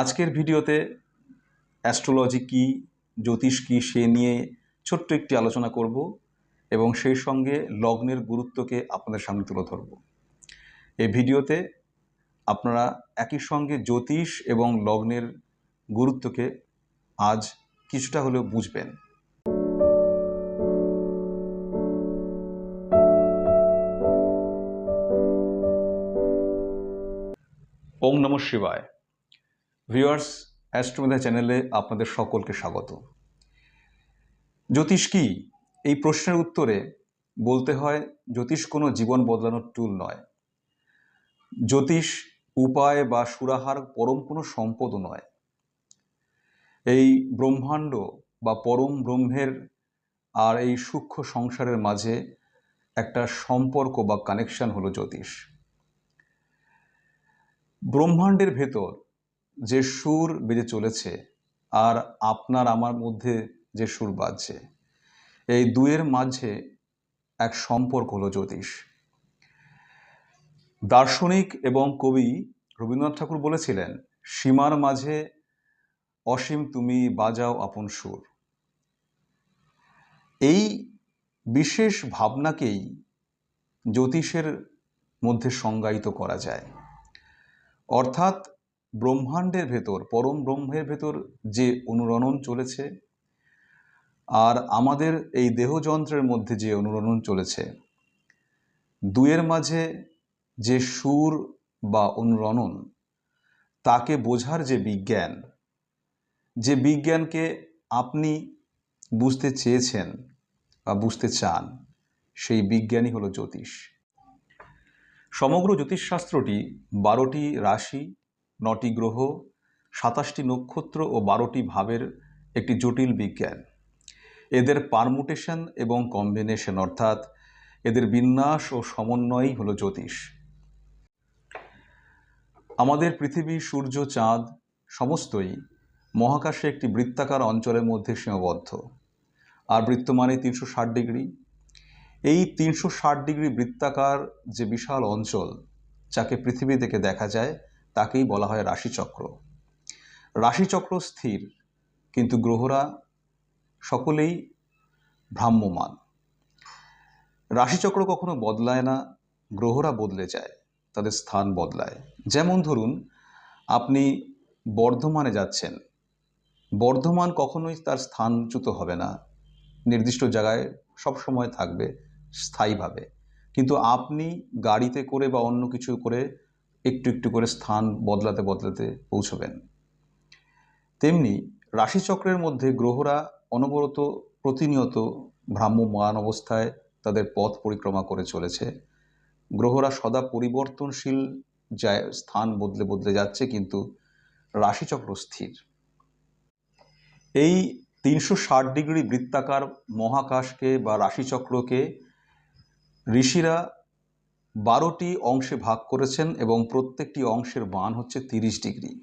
আজকের ভিডিওতে অ্যাস্ট্রোলজি কি, জ্যোতিষ কি, সে নিয়ে ছোট্ট একটি আলোচনা করব এবং সেই সঙ্গে লগ্নের গুরুত্বকে আপনাদের সামনে তুলে ধরব। এই ভিডিওতে আপনারা একই সঙ্গে জ্যোতিষ এবং লগ্নের গুরুত্বকে আজ কিছুটা হলেও বুঝবেন। ওম নম শিবায়। ভিউয়ার্স, অ্যাস্ট্রোমেধা চ্যানেলে আপনাদের সকলকে স্বাগত। জ্যোতিষ কি? এই প্রশ্নের উত্তরে বলতে হয়, জ্যোতিষ কোনো জীবন বদলানোর টুল নয়। জ্যোতিষ উপায় বা সুরাহার পরম কোনো সম্পদও নয়। এই ব্রহ্মাণ্ড বা পরম ব্রহ্মের আর এই সূক্ষ্ম সংসারের মাঝে একটা সম্পর্ক বা কানেকশন হলো জ্যোতিষ। ব্রহ্মাণ্ডের ভেতর যে সুর বেজে চলেছে আর আপনার আমার মধ্যে যে সুর বাজছে, এই দুয়ের মাঝে এক সম্পর্ক হলো জ্যোতিষ। দার্শনিক এবং কবি রবীন্দ্রনাথ ঠাকুর বলেছিলেন, সীমার মাঝে অসীম তুমি বাজাও আপন সুর। এই বিশেষ ভাবনাকেই জ্যোতিষের মধ্যে সংজ্ঞায়িত করা যায়। অর্থাৎ ব্রহ্মাণ্ডের ভেতর, পরম ব্রহ্মের ভেতর যে অনুরণন চলেছে আর আমাদের এই দেহযন্ত্রের মধ্যে যে অনুরণন চলেছে, দুয়ের মাঝে যে সুর বা অনুরণন, তাকে বোঝার যে বিজ্ঞান, যে বিজ্ঞানকে আপনি বুঝতে চেয়েছেন বা বুঝতে চান, সেই বিজ্ঞানই হলো জ্যোতিষ। সমগ্র জ্যোতিষশাস্ত্রটি বারোটি রাশি নটি গ্রহ, সাতাশটি নক্ষত্র ও বারোটি ভাবের একটি জটিল বিজ্ঞান। এদের পারমুটেশন এবং কম্বিনেশন অর্থাৎ এদের বিন্যাস ও সমন্বয়ই হলো জ্যোতিষ। আমাদের পৃথিবী, সূর্য, চাঁদ সমস্তই মহাকাশে একটি বৃত্তাকার অঞ্চলের মধ্যে সীমাবদ্ধ। আর বৃত্ত মানে তিনশো ষাট ডিগ্রি। এই তিনশো ষাট ডিগ্রি বৃত্তাকার যে বিশাল অঞ্চল, যাকে পৃথিবী থেকে দেখা যায় তাকেই বলা হয় রাশিচক্র। রাশিচক্র স্থির, কিন্তু গ্রহরা সকলেই ভ্রাম্যমান। রাশিচক্র কখনো বদলায় না, গ্রহরা বদলে যায়, তাদের স্থান বদলায়। যেমন ধরুন, আপনি বর্ধমানে যাচ্ছেন। বর্ধমান কখনোই তার স্থানচ্যুত হবে না। নির্দিষ্ট জায়গায় সব সময় থাকবে, স্থায়ীভাবে। কিন্তু আপনি গাড়িতে করে বা অন্য কিছু করে একটু একটু করে স্থান বদলাতে বদলাতে পৌঁছবেন। তেমনি রাশিচক্রের মধ্যে গ্রহরা অনবরত প্রতিনিয়ত ভ্রাম্যমান অবস্থায় তাদের পথ পরিক্রমা করে চলেছে। গ্রহরা সদা পরিবর্তনশীল যায়, স্থান বদলে বদলে যাচ্ছে, কিন্তু রাশিচক্র স্থির। এই তিনশো ষাট ডিগ্রি বৃত্তাকার মহাকাশকে বা রাশিচক্রকে ঋষিরা বারোটি অংশে ভাগ করেছেন এবং প্রত্যেকটি অংশের মান হচ্ছে তিরিশ ডিগ্রি।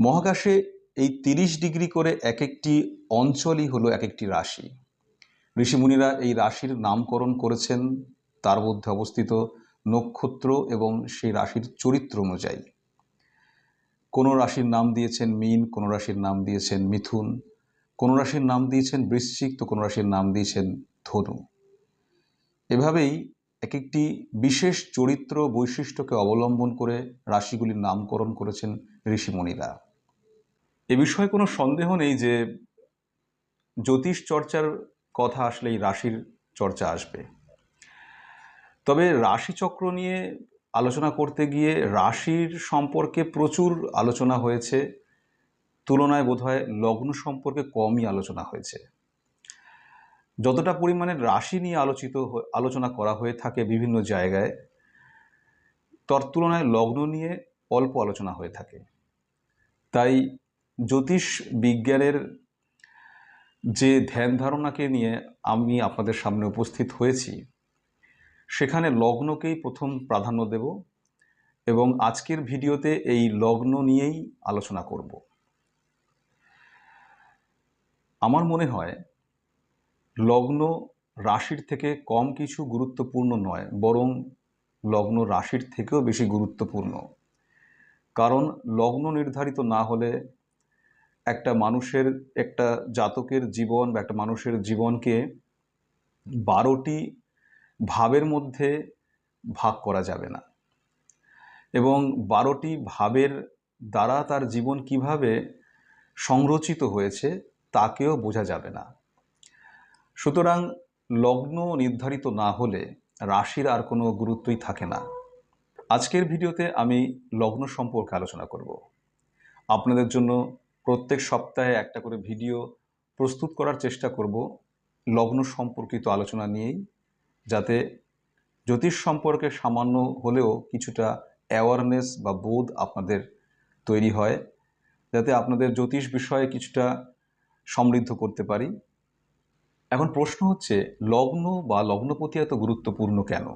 মহাকাশে এই তিরিশ ডিগ্রি করে এক একটি অঞ্চলই হলো এক একটি রাশি। ঋষিমুনিরা এই রাশির নামকরণ করেছেন, তার মধ্যে অবস্থিত নক্ষত্র এবং সেই রাশির চরিত্র অনুযায়ী। কোনো রাশির নাম দিয়েছেন মিন, কোনো রাশির নাম দিয়েছেন মিথুন, কোনো রাশির নাম দিয়েছেন বৃশ্চিক, তো কোনো রাশির নাম দিয়েছেন ধনু। এভাবেই এক একটি বিশেষ চরিত্র বৈশিষ্ট্যকে অবলম্বন করে রাশিগুলির নামকরণ করেছেন ঋষিমণিরা। এ বিষয়ে কোনো সন্দেহ নেই যে জ্যোতিষ চর্চার কথা আসলে এই রাশির চর্চা আসবে। তবে রাশিচক্র নিয়ে আলোচনা করতে গিয়ে রাশির সম্পর্কে প্রচুর আলোচনা হয়েছে। তুলনায় বোধহয় লগ্ন সম্পর্কে কমই আলোচনা হয়েছে। যতটা পরিমাণে রাশি নিয়ে আলোচিত আলোচনা করা হয়ে থাকে বিভিন্ন জায়গায়, তর তুলনায় লগ্ন নিয়ে অল্প আলোচনা হয়ে থাকে। তাই জ্যোতিষ বিজ্ঞানের যে ধ্যান ধারণাকে নিয়ে আমি আপনাদের সামনে উপস্থিত হয়েছি, সেখানে লগ্নকেই প্রথম প্রাধান্য দেব এবং আজকের ভিডিওতে এই লগ্ন নিয়েই আলোচনা করব। আমার মনে হয় লগ্ন রাশির থেকে কম কিছু গুরুত্বপূর্ণ নয়, বরং লগ্ন রাশির থেকেও বেশি গুরুত্বপূর্ণ। কারণ লগ্ন নির্ধারিত না হলে একটা মানুষের, একটা জাতকের জীবন বা একটা মানুষের জীবনকে বারোটি ভাবের মধ্যে ভাগ করা যাবে না। এবং বারোটি ভাবের দ্বারা তার জীবন কীভাবে সংরচিত হয়েছে, তাকেও বোঝা যাবে না। সুতরাং লগ্ন নির্ধারিত না হলে রাশির আর কোনো গুরুত্বই থাকে না। আজকের ভিডিওতে আমি লগ্ন সম্পর্কে আলোচনা করব। আপনাদের জন্য প্রত্যেক সপ্তাহে একটা করে ভিডিও প্রস্তুত করার চেষ্টা করব লগ্ন সম্পর্কিত আলোচনা নিয়েই, যাতে জ্যোতিষ সম্পর্কে সামান্য হলেও কিছুটা অ্যাওয়ারনেস বা বোধ আপনাদের তৈরি হয়, যাতে আপনাদের জ্যোতিষ বিষয়ে কিছুটা সমৃদ্ধ করতে পারি। এখন প্রশ্ন হচ্ছে, লগ্ন বা লগ্নপতি এত গুরুত্বপূর্ণ কেন?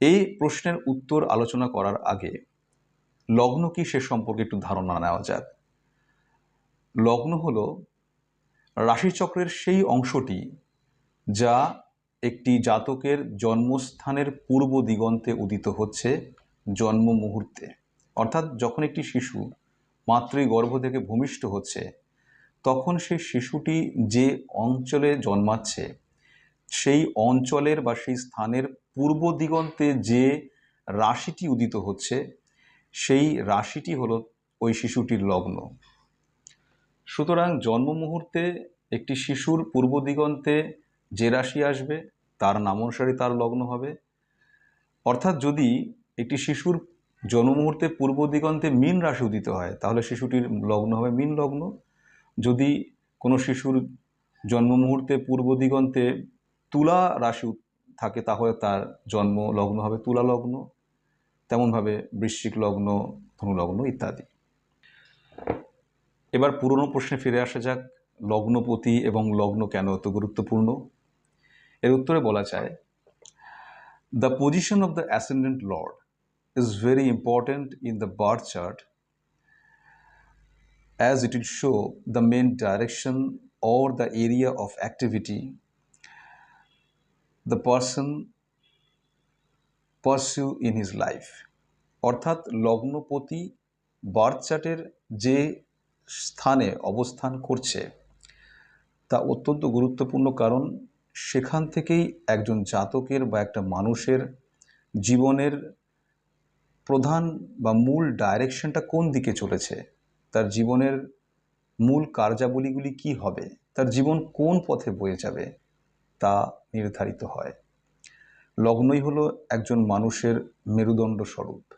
এই প্রশ্নের উত্তর আলোচনা করার আগে, লগ্ন কি সে সম্পর্কে একটু ধারণা নেওয়া যাক। লগ্ন হল রাশিচক্রের সেই অংশটি যা একটি জাতকের জন্মস্থানের পূর্ব দিগন্তে উদিত হচ্ছে জন্ম মুহূর্তে। অর্থাৎ যখন একটি শিশু মাতৃগর্ভ থেকে ভূমিষ্ঠ হচ্ছে তখন সেই শিশুটি যে অঞ্চলে জন্মাচ্ছে, সেই অঞ্চলের বা সেই স্থানের পূর্ব দিগন্তে যে রাশিটি উদিত হচ্ছে, সেই রাশিটি হলো ওই শিশুটির লগ্ন। সুতরাং জন্ম মুহূর্তে একটি শিশুর পূর্ব দিগন্তে যে রাশি আসবে, তার নাম অনুসারে তার লগ্ন হবে। অর্থাৎ যদি একটি শিশুর জন্ম মুহূর্তে পূর্ব দিগন্তে মীন রাশি উদিত হয়, তাহলে শিশুটির লগ্ন হবে মীন লগ্ন। যদি কোনো শিশুর জন্ম মুহূর্তে পূর্ব দিগন্তে তুলা রাশি থাকে, তাহলে তার জন্ম লগ্ন হবে তুলা লগ্ন, তেমনভাবে বৃশ্চিক লগ্ন, ধনু লগ্ন ইত্যাদি। এবার পুরনো প্রশ্নে ফিরে আসা যাক, লগ্নপতি এবং লগ্ন কেন এত গুরুত্বপূর্ণ? এর উত্তরে বলা যায় the position of the ascendant lord is very important in the birth chart as it will show the main direction or the area of activity. The person pursue in his life. অর্থাৎ লগ্নপতি birth চার্টের যে স্থানে অবস্থান করছে, তা অত্যন্ত গুরুত্বপূর্ণ কারণ সেখান থেকেই একজন জাতকের বা একটা মানুষের জীবনের প্রধান বা মূল ডাইরেকশনটা কোন দিকে চলেছে। তার জীবনের মূল কার্যাবলীগুলি কি হবে? তার জীবন কোন পথে বয়ে যাবে? তা নির্ধারিত হয়। লগ্নই হলো একজন মানুষের মেরুদণ্ড স্বরূপ।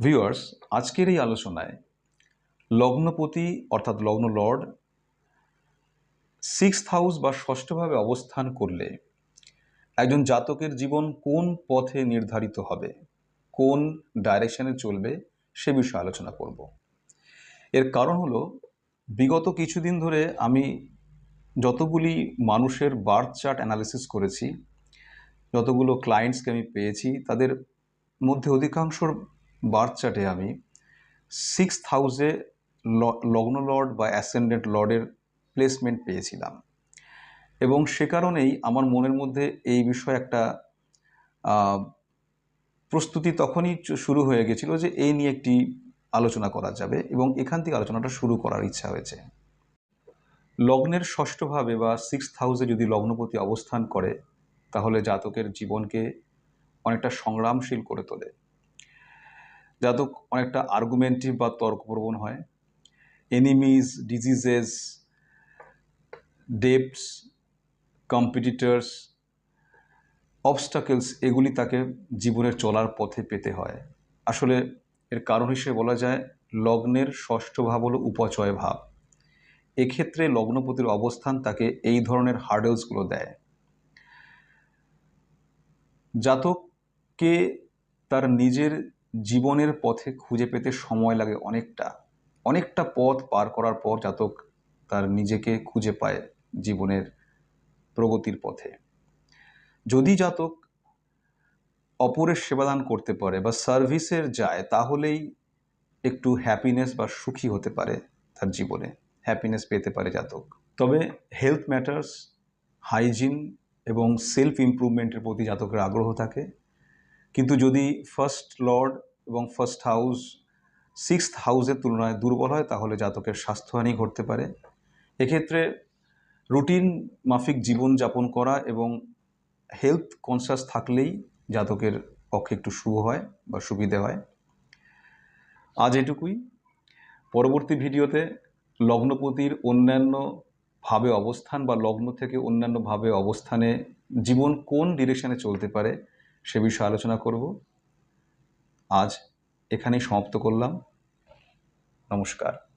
ভিউয়ার্স, আজকের এই আলোচনায় লগ্নপতি অর্থাৎ লগ্ন লর্ড সিক্স হাউস বা ষষ্ঠভাবে অবস্থান করলে একজন জাতকের জীবন কোন পথে নির্ধারিত হবে? কোন ডাইরেকশনে চলবে? সে বিষয়ে আলোচনা করব। এর কারণ হলো, বিগত কিছুদিন ধরে আমি যতগুলি মানুষের বার্থ চার্ট অ্যানালিসিস করেছি, যতগুলো ক্লায়েন্টসকে আমি পেয়েছি, তাদের মধ্যে অধিকাংশর বার্থ চার্টে আমি সিক্স হাউসে লগ্ন লর্ড বা অ্যাসেন্ডেন্ট লর্ডের প্লেসমেন্ট পেয়েছিলাম। এবং সে কারণেই আমার মনের মধ্যে এই বিষয়ে একটা প্রস্তুতি তখনই শুরু হয়ে গেছিল যে এই নিয়ে একটি আলোচনা করা যাবে এবং এখান থেকে আলোচনাটা শুরু করার ইচ্ছা হয়েছে। লগ্নের ষষ্ঠভাবে বা সিক্স হাউসে যদি লগ্নপতি অবস্থান করে, তাহলে জাতকের জীবনকে অনেকটা সংগ্রামশীল করে তোলে। জাতক অনেকটা আর্গুমেন্টিভ বা তর্কপ্রবণ হয়। Enemies diseases debts competitors obstacles এগুলি তাকে জীবনের চলার পথে পেতে হয়। আসলে এর কারণ হিসেবে বলা যায় লগ্নের ষষ্ঠ ভাব হলো উপচয় ভাব। এক্ষেত্রে লগ্নপতির অবস্থান তাকে এই ধরনের হার্ডেলসগুলো দেয়। জাতককে তার নিজের জীবনের পথে খুঁজে পেতে সময় লাগে অনেকটা। অনেকটা পথ পার করার পর জাতক তার নিজেকে খুঁজে পায় জীবনের প্রগতির পথে। যদি জাতক অপরের সেবাদান করতে পারে বা সার্ভিসের যায়, তাহলেই একটু হ্যাপিনেস বা সুখী হতে পারে তার জীবনে। হ্যাপিনেস পেতে পারে জাতক। তবে হেলথ ম্যাটার্স হাইজিন এবং সেলফ ইমপ্রুভমেন্টের প্রতি জাতকের আগ্রহ থাকে। কিন্তু যদি ফার্স্ট লর্ড এবং ফার্স্ট হাউস সিক্স হাউসের তুলনায় দুর্বল হয়, তাহলে জাতকের স্বাস্থ্যহানি ঘটতে পারে। এক্ষেত্রে রুটিন মাফিক জীবনযাপন করা এবং হেলথ কনসাস থাকলেই জাতকের পক্ষে একটু শুভ হয় বা সুবিধে হয়। আজ এটুকুই। পরবর্তী ভিডিওতে লগ্নপতির অন্যান্য ভাবে অবস্থান বা লগ্ন থেকে অন্যান্য ভাবে অবস্থানে জীবন কোন ডিরেকশনে চলতে পারে সে বিষয়ে আলোচনা করব। আজ এখানেই সমাপ্ত করলাম। নমস্কার।